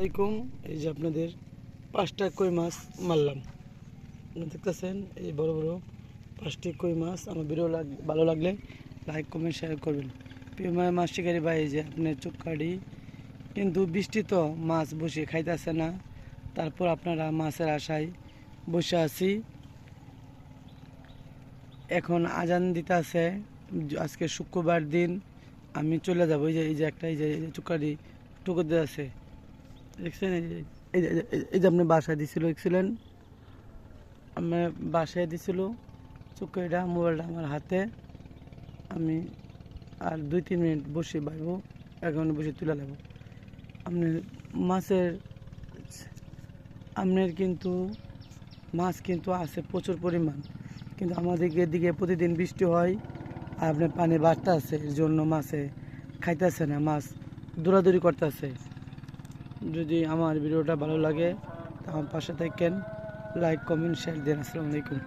আলাইকুম। এই যে আপনাদের পাঁচটা কই মাছ মারলাম। আপনারা দেখতেছেন এই বড় বড় পাঁচটি কই মাছ। আমার ভিডিও লাগ, ভালো লাগলে লাইক, কমেন্ট শেয়ার করবেন। প্রিয় মাছ শিকারি ভাই যে আপনার চুক্কাড়ি কিন্তু বৃষ্টি তো মাছ বসে খাইতেছে না। তারপর আপনারা মাছের আশায় বসে আছি। এখন আজান দিতে আছে আজকে শুক্রবার দিন। আমি চলে যাব। এই যে এই যে একটা, এই যে চুকারি টুকুর দিয়ে আছে এই যে আপনি বাসায় দিছিল দেখছিলেন আমার বাসায় দিছিল চুকারিটা মোবাইলটা আমার হাতে। আমি আর দুই, তিন মিনিট বসে বাইব এখন বসে তুলে নেব। আপনার মাছের, আপনার কিন্তু মাছ কিন্তু আছে প্রচুর পরিমাণ। কিন্তু আমাদের এদিকে প্রতিদিন বৃষ্টি হয়, আর আপনার পানি বাড়তে আছে, এর জন্য মাছে খাইতেছে না, মাছ দৌড়াদৌড়ি করতেছে। যদি আমার ভিডিওটা ভালো লাগে আমার পাশে থাকেন। লাইক কমেন্ট শেয়ার দেন আসসালামু আলাইকুম।